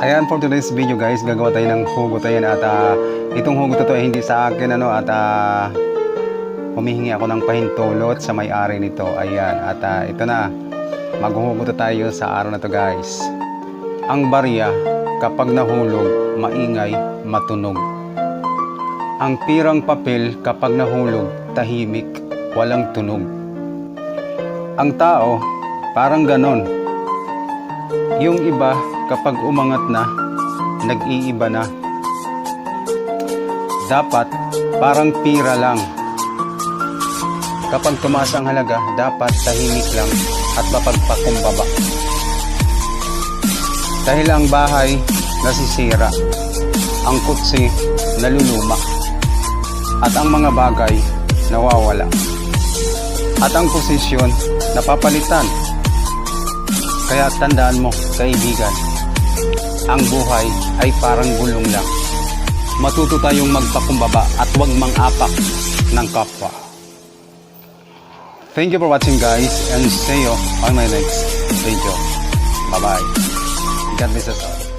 Ayan for today's video guys, gagawa tayo ng hugot ayan at ah, itong hugot to ay hindi sa akin ano at ah, humihingi ako ng pahintulot sa may-ari nito. Ayan at ah, ito na, maghuhugot tayo sa araw na to guys. Ang barya kapag nahulog, maingay, matunog. Ang pirang papel kapag nahulog, tahimik, walang tunog. Ang tao, parang ganon. Yung iba, kapag umangat na, nag-iiba na. Dapat, parang pira lang. Kapag tumaas ang halaga, dapat tahimik lang at mapagpakumbaba. Dahil ang bahay nasisira, ang kutsi naluluma, at ang mga bagay nawawala. At ang posisyon napapalitan. Kaya tandaan mo, kaibigan, ang buhay ay parang gulong lang. Matuto tayong magpakumbaba at huwag mang-apak ng kapwa. Thank you for watching guys and see you on my next video. Bye-bye. God bless us all.